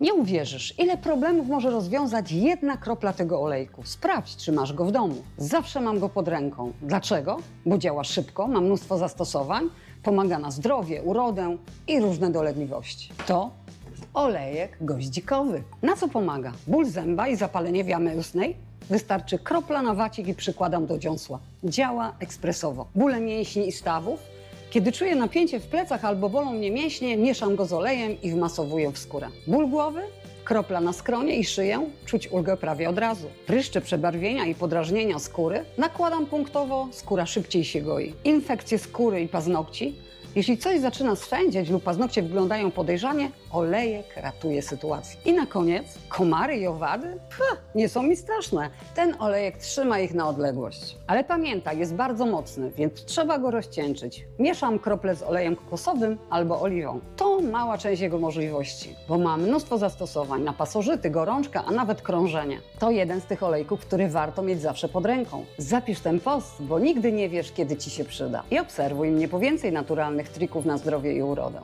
Nie uwierzysz, ile problemów może rozwiązać jedna kropla tego olejku. Sprawdź, czy masz go w domu. Zawsze mam go pod ręką. Dlaczego? Bo działa szybko, ma mnóstwo zastosowań, pomaga na zdrowie, urodę i różne dolegliwości. To olejek goździkowy. Na co pomaga? Ból zęba i zapalenie wiamy ustnej? Wystarczy kropla na wacik i przykładam do dziąsła. Działa ekspresowo. Bóle mięśni i stawów? Kiedy czuję napięcie w plecach albo bolą mnie mięśnie, mieszam go z olejem i wmasowuję w skórę. Ból głowy? Kropla na skronie i szyję, czuć ulgę prawie od razu. Pryszcze, przebarwienia i podrażnienia skóry nakładam punktowo, skóra szybciej się goi. Infekcje skóry i paznokci? Jeśli coś zaczyna swędzieć lub paznokcie wyglądają podejrzanie, olejek ratuje sytuację. I na koniec, komary i owady? Ha, nie są mi straszne. Ten olejek trzyma ich na odległość. Ale pamiętaj, jest bardzo mocny, więc trzeba go rozcieńczyć. Mieszam krople z olejem kokosowym albo oliwą. To mała część jego możliwości, bo ma mnóstwo zastosowań na pasożyty, gorączka, a nawet krążenie. To jeden z tych olejków, który warto mieć zawsze pod ręką. Zapisz ten post, bo nigdy nie wiesz, kiedy ci się przyda. I obserwuj mnie po więcej naturalnych trików na zdrowie i urodę.